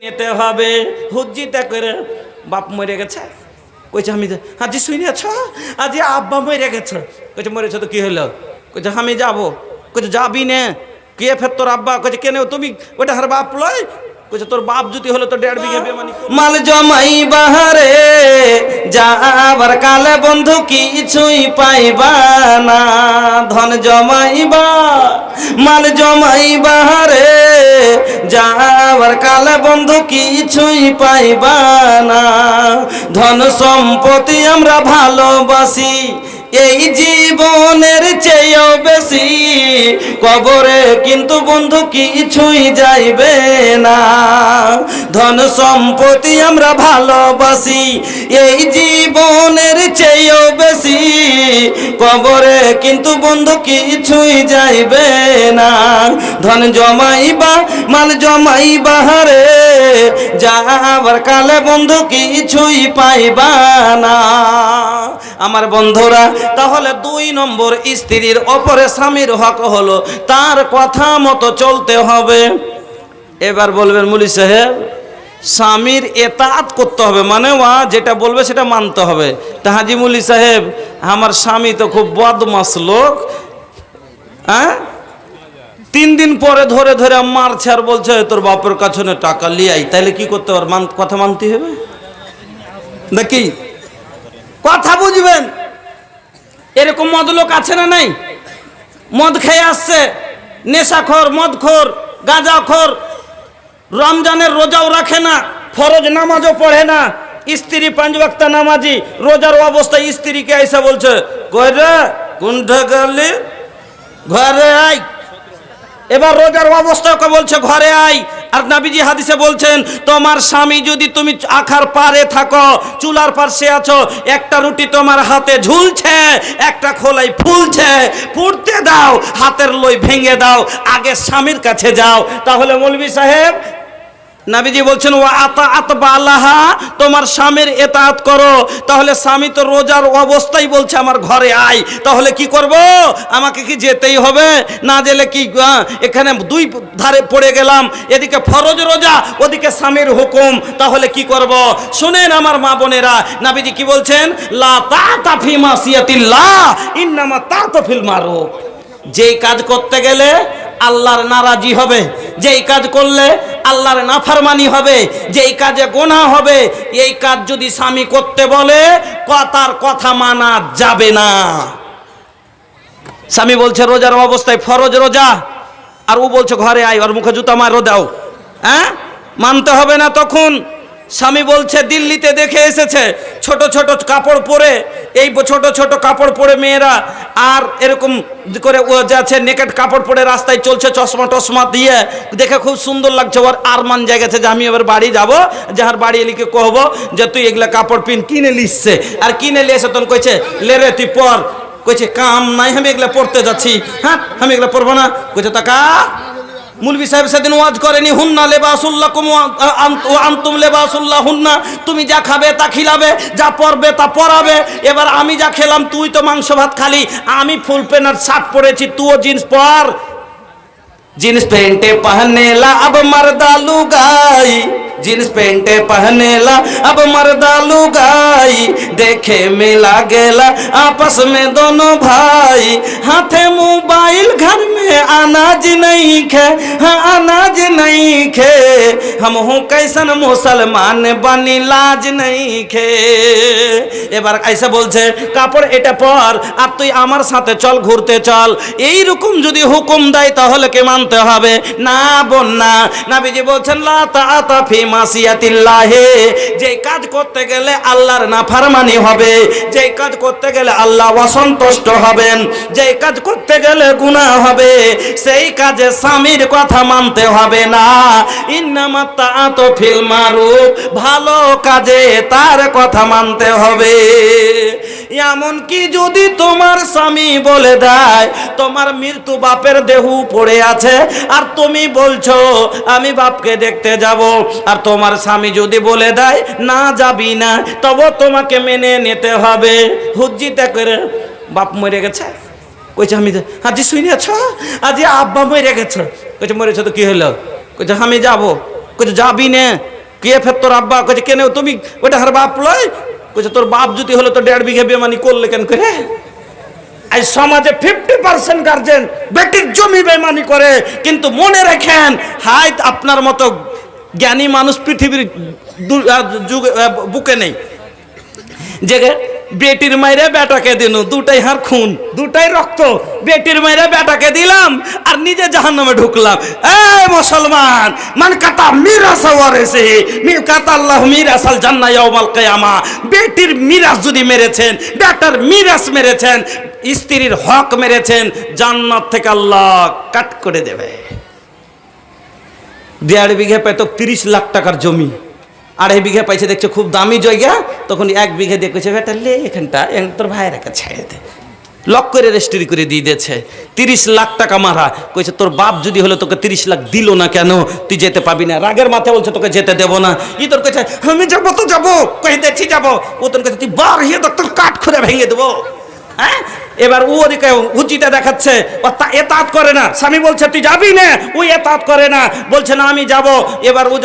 নিতে হবে। হুজ্জিতে করে বাপ মরে গেছে। কইছে আমি যে- আজি শুনেছ? আজি আব্বা মরে গেছে। কইছে, মরেছে তো কি হলো? কইছে, আমি যাব। কইছে, যাবি নে? কে ফের তোর আব্বা? কইছে, কেন তুমি? ওটা হার বাপ লয়? কইছে, তোর বাপ যদি হলো তো দেড় বিঘে বেমানি মাল জমাই বাহারে যাবার কালে বন্ধু কিছুই পাইবা না। ধন জমাইবা, মাল জমাইবা রে যাবার কালে বন্ধু কিছুই পাইবা না। ধন সম্পত্তি আমরা ভালোবাসি এই জীবনের চেয়েও বেশি। কবরে কিন্তু বন্ধু কিছুই যাইবে না। ধন সম্পত্তি আমরা ভালোবাসি, এই জীবনের চেয়েও বেশি। কবরে কিন্তু বন্ধু কিছুই যাইবে না। ধন জমাইবা, মাল জমাইবা রে যাবার কালে বন্ধু কিছুই পাইবা না। আমার বন্ধুরা, তাহলে দুই নম্বর স্ত্রীর অপরে স্বামীর হক হলো, তার কথা মতো চলতে হবে। এবার বলবেন মুলি সাহেব, স্বামীর এতাত করতে হবে মানে ওয়া যেটা বলবে সেটা মানতে হবে। তা হাজি মুলি সাহেব, আমার স্বামী তো খুব বদমাস লোক হ্যাঁ? তিন দিন পরে ধরে ধরে মারছে আর বলছে তোর বাপের কাছে টাকা লিয়াই তাহলে কি করতে মান, কথা মানতে হবে? নাকি? কথা বুঝবেন? এরকম মদ লোক আছে না নাই? মদ খেয়ে আসছে, নেশাখোর, মদখোর, গাঁজাখোর, রমজানের রোজাও রাখে না, ফরজ নামাজও পড়ে না, স্ত্রী পাঁচ ওয়াক্তা নামাজি, রোজার অবস্থায় স্ত্রীকে আইসা বলছে কই রে কোনটা গেলি ঘরে আয়। এবার রোজার অবস্থা ওকে বলছে, ঘরে আই আর নাবিজি হাদিসে বলছেন, তোমার স্বামী যদি তুমি আখার পারে থাকো, চুলার পাশে আছো, একটা রুটি তোমার হাতে ঝুলছে, একটা খোলাই ফুলছে ফুটতে দাও, হাতের লই ভেঙে দাও, আগে স্বামীর কাছে যাও। তাহলে মৌলবি সাহেব নাবিজি বলছেন ও আতা আত বালাহা, তোমার স্বামীর এতাত করো। তাহলে স্বামী তো রোজার অবস্থায় বলছে, আমার ঘরে আয়। তাহলে কি করব? আমাকে কি যেতেই হবে? না গেলে কি এখানে দুই ধারে পড়ে গেলাম। এদিকে ফরজ রোজা, ওদিকে স্বামীর হুকুম। তাহলে কি করব? শুনেন আমার মা বোনেরা, নাবিজি কি বলছেন, লা তাফি তফিল মারো যেই কাজ করতে গেলে আল্লাহর নারাজি হবে, যেই কাজ করলে আল্লাহর নাফারমানি হবে যে এই কাজে গোনা হবে, এই কাজ যদি স্বামী করতে বলে, কথার কথা মানা যাবে না। স্বামী বলছে, রোজার অবস্থায় ফরজ রোজা। আর ও বলছে, ঘরে আয়, ওর মুখে জুতা মারো, দাও। হ্যাঁ? মানতে হবে না তখন। স্বামী বলছে, দিল্লিতে দেখে এসেছে, ছোট ছোট কাপড় পরে, এই ছোট ছোট কাপড় পরে মেয়েরা, আর এরকম করে ও যাচ্ছে নেকেট কাপড় পরে রাস্তায় চলছে, চশমা টশমা দিয়ে, দেখে খুব সুন্দর লাগছে, ওর আর মান জায়গাছে যে আমি এবার বাড়ি যাব যাহার বাড়ি এলিকে কহবো, যে তুই এগুলা কাপড় পিন, কিনে লিসছে আর কিনে লিয়ে এসে তখন কইছে, লে রে, তুই পর। কইছে, কাম নাই, আমি এগুলা পড়তে যাচ্ছি। হ্যাঁ আমি এগুলা পড়ব না। কইছে টাকা মুলবি সাহেব সেদিন ওয়াজ করেনি হুন্না লেবাসুল্লাহ কুম আন্তুম লেবাসুল্লাহ হুন্না তুমি যা খাবে তা খিলাবে যা পরবে তা পরাবে এবার আমি যা খেলাম তুই তো মাংস ভাত খালি আমি ফুল প্যান্ট শার্ট পরেছি তুইও জিন্স পর जींस पेंटे पहने ला अब मर्दा लुगाई जींस पेंटे पहने ला अब मर्दा लुगाई देखे मिला गेला आपस में दोनों भाई हाथे मोबाइल घर में अनाज नहीं खे हाँ अनाज नहीं खे हम हूँ कैसन मुसलमान बनी लाज नहीं खे এবার এসে বলছে কাপড় এটা পর আর তুই আমার সাথে চল ঘুরতে চল এই রকম যদি হুকুম দেয় তাহলে কে মানতে হবে না বোন না নাবিজি বলছেন লা তাআতা ফি মাসিয়াতিল্লাহে যে কাজ করতে গেলে আল্লাহর নাফরমানি হবে যে কাজ করতে গেলে আল্লাহ অসন্তুষ্ট হবেন যে কাজ করতে গেলে গুনাহ হবে সেই কাজে স্বামীর কথা মানতে হবে না। ইন্নামা তাআতু ফিল মারুফ, ভালো কাজে তার কথা মানতে হবে। এমন কি যদি তোমার স্বামী বলে দেয়, তোমার মৃত্যু বাপের দেহু পড়ে আছে, আর তুমি বলছো, আমি বাপকে দেখতে যাব। আর তোমার স্বামী যদি বলে দেয়, না যাবি না, তবে তোমাকে মেনে নিতে হবে। হুজ্জিতে করে বাপ মরে গেছে। কইছে আমি আজি শুনেছ আজি আব্বা মরে গেছে। কইছে, মরেছে তো কি হলো কইছে আমি যাব। কইছে, যাবি নে? কে ফের তোর আব্বা? কইছে, কেন তুমি? ওটা হার বাপ লয়? কইছে, তোর বাপ যদি হলো তো দেড় বিঘে বেমানি করলে কেন করে? এই সমাজে ফিফটি পার্সেন্ট গার্জেন বেটির জমি বেমানি করে, কিন্তু মনে রাখেন হাই আপনার মতো জ্ঞানী মানুষ পৃথিবীর যুগে বুকে নেই। যে বেটির মাইরে বেটাকে দিনু, দুটাই হার খুন, দুটাই রক্ত। বেটির মাইরে বেটাকে দিলাম আর নিজে জাহান্নামে ঢুকলাম। এ মুসলমান, মান কাতা মিরাস ওয়ারেসে মি কাতা আল্লাহ মিরাসাল জান্নাহ ইয়াউমাল কিয়ামা। বেটির মিরাস যদি মেরেছেন, বেটার মিরাস মেরেছেন, স্ত্রীর হক মেরেছেন, জান্নাত থেকে আল্লাহ কাট করে দেবে। দেড় বিঘে পেত তিরিশ লাখ টাকার জমি। আড়াই বিঘে পাইছে দেখছে, খুব দামি জায়গা। তখন এক বিঘে দেখেছে বেটা, লে এখানটা, এখান তোর ভাইয়ের একা ছেড়ে লক করে রেজিস্ট্রি করে দিয়ে দিয়েছে। তিরিশ লাখ টাকা মারা। কইছে, তোর বাপ যদি হলো, তোকে তিরিশ লাখ দিল না কেন? তুই যেতে পাবি না। রাগের মাথায় বলছে, তোকে যেতে দেবো না। ই তোর কইছে, আমি যাব তো যাব। কই দেখছি যাব। ও তোর কাছে তুই বার হিয়ে তোর কাঠ খুঁড়ে ভেঙে দেবো। হ্যাঁ? এবার ও ওদিকে উচিটা দেখাচ্ছে ও তা এতাত করে না। স্বামী বলছে, তুই যাবি না? ওই এতাত করে না। বলছে, না, আমি যাব। এবার ও